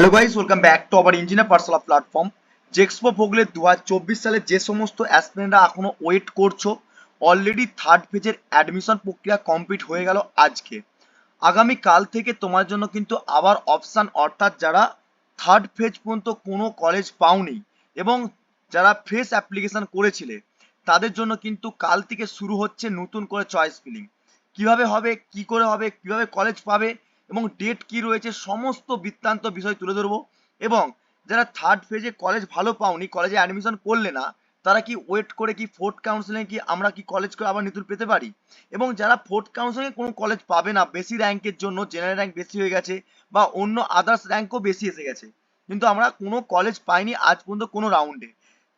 Hello guys welcome back to আবার engineer personal platform JEXPO ভোগলে দু সালে যে সমস্ত অ্যাসপিরেন্টরা এখনও ওয়েট করছ অলরেডি থার্ড ফেজের অ্যাডমিশন প্রক্রিয়া কমপ্লিট হয়ে গেল আজকে। আগামী কাল থেকে তোমার জন্য কিন্তু আবার অপশান অর্থাৎ যারা থার্ড ফেজ পর্যন্ত কোনো কলেজ পাওনি এবং যারা ফ্রেশ অ্যাপ্লিকেশন করেছিলে, তাদের জন্য কিন্তু কাল থেকে শুরু হচ্ছে নতুন করে চয়েস ফিলিং কীভাবে হবে, কি করে হবে, কীভাবে কলেজ পাবে এবং ডেট কি রয়েছে, সমস্ত বৃত্তান্ত বিষয় তুলে ধরবো। এবং যারা থার্ড ফেজে কলেজ ভালো পাওনি কলেজে অ্যাডমিশন করলে না, তারা কি ওয়েট করে কি ফোর্থ কাউন্সিলিং কি আমরা কি কলেজ করে আবার নতুন পেতে পারি? এবং যারা ফোর্থ কাউন্সিলিং কোনো কলেজ পাবে না, বেশি র্যাঙ্কের জন্য জেনারেল র্যাঙ্ক বেশি হয়ে গেছে বা অন্য আদার্স র্যাঙ্কও বেশি এসে গেছে। কিন্তু আমরা কোনো কলেজ পাইনি আজ পর্যন্ত কোনো রাউন্ডে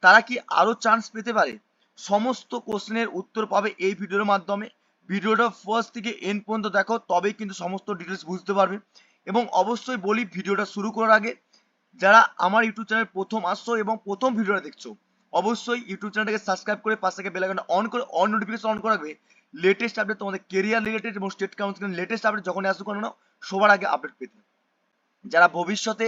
তারা কি আরও চান্স পেতে পারে? সমস্ত কোশ্চেনের উত্তর পাবে এই ভিডিওর মাধ্যমে। ভিডিওটা ফার্স্ট থেকে এন্ড পর্যন্ত দেখো, তবেই কিন্তু সমস্ত ডিটেলস বুঝতে পারবে। এবং অবশ্যই বলি, ভিডিওটা শুরু করার আগে যারা আমার ইউটিউব চ্যানেল প্রথম আসছো এবং প্রথম ভিডিওটা দেখছ, অবশ্যই ইউটিউব চ্যানেলটাকে সাবস্ক্রাইব করে পাশে থেকে বেল আইকনটা অন করে অন নোটিফিকেশন অন করে রাখবে লেটেস্ট আপডেট তোমাদের কেরিয়ার রিলেটেড এবং স্টেট কাউন্সিলিং লেটেস্ট আপডেট যখন আসুক না, সবার আগে আপডেট পেতে যারা ভবিষ্যতে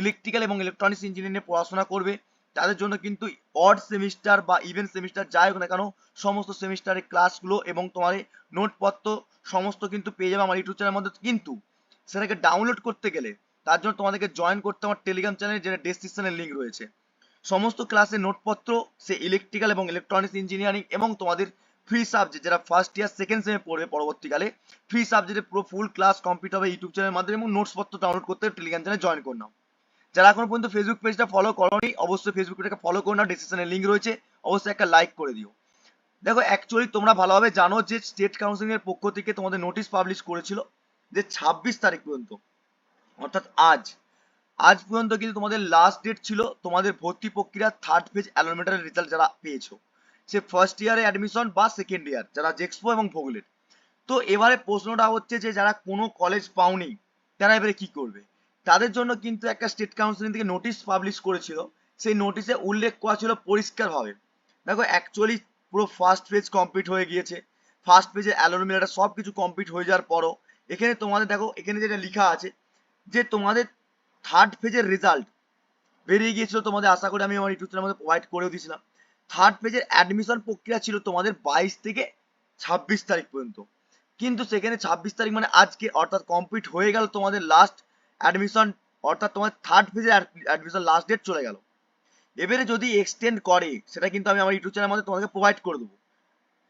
ইলেকট্রিক্যাল এবং ইলেকট্রনিক্স ইঞ্জিনিয়ারিং নিয়ে পড়াশোনা করবে তাদের জন্য কিন্তু অড সেমিস্টার বা ইভেন সেমিস্টার যাই হোক না কেন, সমস্ত সেমিস্টারের ক্লাসগুলো এবং তোমার নোটপত্র সমস্ত কিন্তু পেয়ে যাবে আমার ইউটিউব চ্যানেলের মধ্যে। কিন্তু সেটাকে ডাউনলোড করতে গেলে তার জন্য তোমাদেরকে জয়েন করতে আমার টেলিগ্রাম চ্যানেল যেটা ডেসক্রিপশনের লিঙ্ক রয়েছে। সমস্ত ক্লাসের নোটপত্র, সে ইলেকট্রিক্যাল এবং ইলেকট্রনিক্স ইঞ্জিনিয়ারিং এবং তোমাদের ফ্রি সাবজেক্ট যারা ফার্স্ট ইয়ার সেকেন্ড সেমে পড়বে পরবর্তীকালে ফ্রি সাবজেক্টে পুরো ফুল ক্লাস কমপ্লিট হবে ইউটিউব চ্যানেলের মাধ্যমে এবং নোটসপত্র ডাউনলোড করতে টেলিগ্রাম চ্যানেলে জয়েন করে নাও যারা এখনও পর্যন্ত ফেসবুক পেজটা ফলো করোনি, অবশ্যই ফেসবুক পেজটাকে ফলো করে নাও ডিসক্রিপশনে লিঙ্ক রয়েছে। অবশ্যই একটা লাইক করে দিও। দেখো অ্যাকচুয়ালি তোমরা ভালোভাবে জানো যে স্টেট কাউন্সিলিং এর পক্ষ থেকে তোমাদের নোটিশ পাবলিশ করেছিল যে ছাব্বিশ তারিখ পর্যন্ত, অর্থাৎ আজ। আজ পর্যন্ত কিন্তু তোমাদের লাস্ট ডেট ছিল তোমাদের ভর্তি প্রক্রিয়া থার্ড ফেজ অ্যালোমেন্টারের রেজাল্ট যারা পেয়েছ। সে ফার্স্ট ইয়ারে অ্যাডমিশন বা সেকেন্ড ইয়ার যারা জেক্সপো এবং ভোগলের। তো এবারে প্রশ্নটা হচ্ছে যে যারা কোনো কলেজ পাওনি, তারা এবারে কি করবে? তাদের জন্য কিন্তু একটা স্টেট কাউন্সিলিং থেকে নোটিশ পাবলিশ করেছিল। সেই নোটিশে উল্লেখ করা ছিল পরিষ্কারভাবে। দেখো অ্যাকচুয়ালি পুরো ফার্স্ট পেজ কমপ্লিট হয়ে গিয়েছে। ফার্স্ট পেজে অ্যালোমিনাটা সব কিছু কমপ্লিট হয়ে যাওয়ার পরও এখানে তোমাদের দেখো, এখানে যেটা লেখা আছে যে তোমাদের থার্ড পেজের রেজাল্ট বেরিয়ে গিয়েছিল তোমাদের, আশা করি আমি আমার ইউটিউব চ্যানেলের মধ্যে প্রোভাইড করেও দিয়েছিলাম। থার্ড পেজের অ্যাডমিশন প্রক্রিয়া ছিল তোমাদের বাইশ থেকে ছাব্বিশ তারিখ পর্যন্ত। কিন্তু সেখানে ছাব্বিশ তারিখ মানে আজকে, অর্থাৎ কমপ্লিট হয়ে গেল তোমাদের লাস্ট অ্যাডমিশন অর্থাৎ তোমার থার্ড ফেজের অ্যাডমিশন লাস্ট ডেট চলে গেল। এবারে যদি এক্সটেন্ড করে, সেটা কিন্তু আমি আমার ইউটিউব চ্যানেলের মধ্যে তোমাকে প্রোভাইড করে দেবো।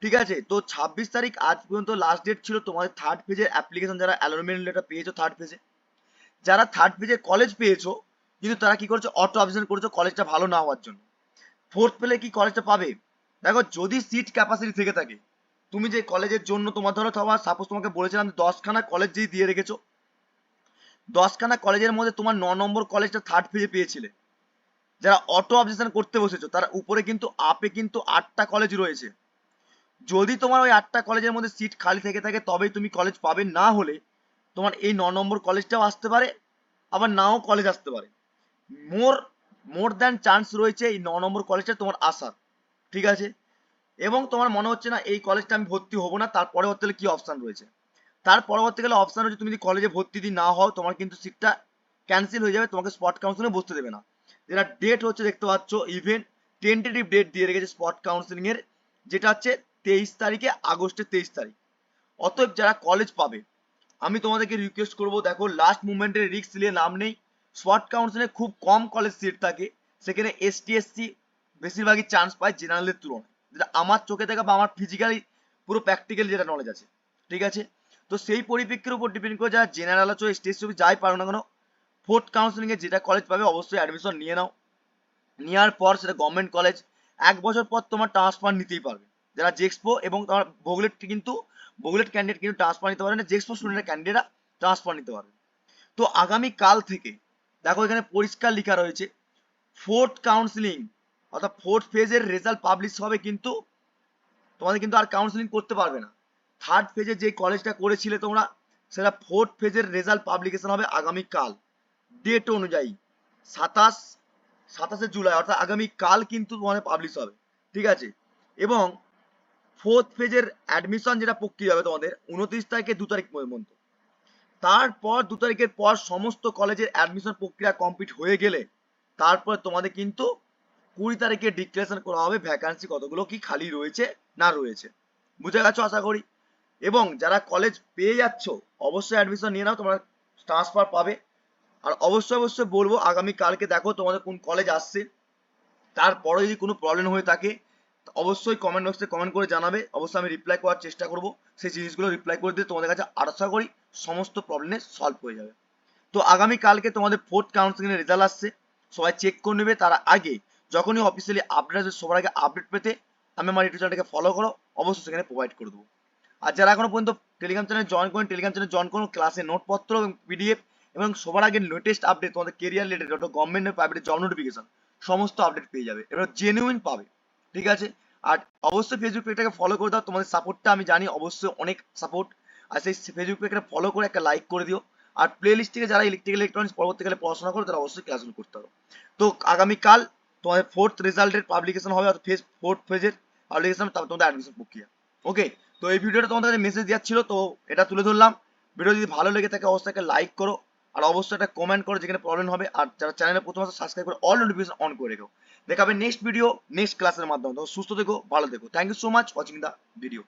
ঠিক আছে? তো ছাব্বিশ তারিখ আজ পর্যন্ত লাস্ট ডেট ছিল তোমাদের থার্ড ফেজের অ্যাপ্লিকেশন যারা অ্যালোনমেন্ট লেটার পেয়েছ থার্ড ফেজে যারা থার্ড ফেজে কলেজ পেয়েছ, কিন্তু তারা কি করছ? অটো অবজেশন করেছ কলেজটা ভালো না হওয়ার জন্য। ফোর্থ পেলে কি কলেজটা পাবে? দেখো, যদি সিট ক্যাপাসিটি থেকে থাকে, তুমি যে কলেজের জন্য তোমার ধরো সাপোজ তোমাকে বলেছিলাম দশখানা কলেজ যদি দিয়ে রেখেছো দশখানা কলেজের মধ্যে তোমার ন নম্বর কলেজটা থার্ড পেজে পেয়েছিলে। যারা অটো অবজেকশন করতে বসেছো, তার উপরে কিন্তু আপে কিন্তু আটটা কলেজ রয়েছে। যদি তোমার ওই আটটা কলেজের মধ্যে সিট খালি থেকে থাকে, তবেই তুমি কলেজ পাবে। না হলে তোমার এই ন নম্বর কলেজটাও আসতে পারে, আবার নাও কলেজ আসতে পারে। মোর মোর দ্যান চান্স রয়েছে এই ন নম্বর কলেজটা তোমার আসার। ঠিক আছে? এবং তোমার মনে হচ্ছে না, এই কলেজটা আমি ভর্তি হব না, তারপরে হতে কি অপশন রয়েছে? তার পরবর্তীকালে অপশন হচ্ছে তুমি যদি কলেজে ভর্তি যদি না হও, তোমার কিন্তু সিটটা ক্যান্সেল হয়ে যাবে, তোমাকে স্পট কাউন্সিলিংয়ে বসতে দেবে না। যেটা ডেট হচ্ছে দেখতে পাচ্ছ ইভেন টেন্টেটিভ ডেট দিয়ে রেখেছে স্পট কাউন্সিলিং এর, যেটা হচ্ছে তেইশ তারিখে আগস্টের তেইশ তারিখ। অতএব যারা কলেজ পাবে, আমি তোমাদেরকে রিকোয়েস্ট করব, দেখো লাস্ট মুভমেন্টের রিস্ক নিয়ে নাম নেই। স্পট কাউন্সিলে খুব কম কলেজ সিট থাকে, সেখানে এস টি এস সি বেশিরভাগই চান্স পায় জেনারেলের তুলনায়। যেটা আমার চোখে দেখা বা আমার ফিজিক্যালি পুরো প্র্যাকটিক্যালি যেটা নলেজ আছে, ঠিক আছে? তো সেই পরিপ্রেক্ষির উপর ডিপেন্ড করে যারা জেনারেল আছো স্টেজ ছবি যাই পারো না কেন ফোর্থ কাউন্সিলিং এ যেটা কলেজ পাবে অবশ্যই অ্যাডমিশন নিয়ে নাও। নেওয়ার পর সেটা গভর্নমেন্ট কলেজ এক বছর পর তোমার ট্রান্সফার নিতেই পারবে। যারা জেক্সপো এবং তোমার বগুলেট কিন্তু বগুলেট ক্যান্ডিডেট কিন্তু ট্রান্সফার নিতে পারবে না জেক্সপো স্টুডেন্টের ক্যান্ডিডেটরা ট্রান্সফার নিতে পারবে। তো আগামী কাল থেকে, দেখো এখানে পরিষ্কার লেখা রয়েছে ফোর্থ কাউন্সিলিং অর্থাৎ ফোর্থ ফেজের রেজাল্ট পাবলিশ হবে কিন্তু, তোমাদের কিন্তু আর কাউন্সিলিং করতে পারবে না। থার্ড ফেজে যে কলেজটা করেছিলে তোমরা, সেটা ফোর্থ ফেজের রেজাল্ট পাবলিকেশন হবে আগামীকাল। ডেট অনুযায়ী, সাতাশ, সাতাশে জুলাই, অর্থাৎ আগামীকাল কিন্তু তোমাদের পাবলিশ হবে। ঠিক আছে? এবং ফোর্থ ফেজের অ্যাডমিশন যেটা প্রক্রিয়া হবে তোমাদের, উনত্রিশ তারিখে দু তারিখ পর্যন্ত। তারপর দু তারিখের পর সমস্ত কলেজের অ্যাডমিশন প্রক্রিয়া কমপ্লিট হয়ে গেলে, তারপর তোমাদের কিন্তু কুড়ি তারিখে ডিক্লারেশন করা হবে ভ্যাকান্সি কতগুলো, কি খালি রয়েছে না রয়েছে। বুঝে গেছো আশা করি? এবং যারা কলেজ পেয়ে যাচ্ছ, অবশ্যই অ্যাডমিশন নিয়ে নাও, তোমরা ট্রান্সফার পাবে। আর অবশ্যই অবশ্যই বলব, আগামী কালকে দেখো তোমাদের কোন কলেজ আসছে। তারপরে যদি কোনো প্রবলেম হয়ে থাকে, অবশ্যই কমেন্ট বক্সে কমেন্ট করে জানাবে। অবশ্যই আমি রিপ্লাই করার চেষ্টা করব। সেই জিনিসগুলো রিপ্লাই করে দিয়ে তোমাদের কাছে আশা করি সমস্ত প্রবলেমের সলভ হয়ে যাবে। তো আগামী কালকে তোমাদের ফোর্থ কাউন্সিলিং এর রেজাল্ট আসছে। সবাই চেক করে নেবে। তার আগে যখনই অফিসিয়ালি আপডেট আসবে, সবার আগে আপডেট পেতে আমি আমার ইউটিউব চ্যানেলটাকে ফলো করো। অবশ্যই সেখানে প্রোভাইড করে দেবো। আর যারা এখনও পর্যন্ত টেলিগ্রাম চ্যানেল জয়েন করেন টেলিগ্রাম চ্যানেল জয়েন করুন ক্লাসে নোটপত্র এবং পিডিএফ এবং সবার আগে লেটেস্ট আপডেট তোমাদের কেরিয়ার রিলেটেড যত গভর্নমেন্টের প্রাইভেট জব নোটিফিকেশন সমস্ত আপডেট পেয়ে যাবে। এবার জেনুইন পাবে, ঠিক আছে? আর অবশ্যই ফেসবুক পেজটাকে ফলো করে দাও, তোমাদের সাপোর্টটা আমি জানি, অবশ্যই অনেক সাপোর্ট আর সেই ফেসবুক পেজটা ফলো করে একটা লাইক করে দিও। আর প্লে লিস্ট থেকে যারা ইলেকট্রিক্যাল ইলেকট্রনিক্স পরবর্তীকালে পড়াশোনা করো, তারা অবশ্যই ক্লাসগুলো করতে হবে তো আগামীকাল তোমাদের ফোর্থ রেজাল্টের পাবলিকেশন হবে, অর্থাৎ ফেজ ফোর্থ ফেজের পাবলিকেশন তারপর তোমাদের অ্যাডমিশন প্রক্রিয়া। ওকে তো এই ভিডিওটা তোমাদের কাছে মেসেজ ছিল তো এটা তুলে ধরলাম। ভিডিও যদি ভালো লেগে থাকে, অবশ্যই একটা লাইক করো, আর অবশ্যই একটা কমেন্ট করো যেখানে প্রবলেম হবে। আর যারা চ্যানেলে প্রথম আসে সাবস্ক্রাইব করে অল নোটিফিকেশন অন করে রেখো। দেখাবে নেক্সট ভিডিও নেক্সট ক্লাসের মাধ্যমে। তো সুস্থ থেকো, ভালো থেকো। Thank you so much watching the video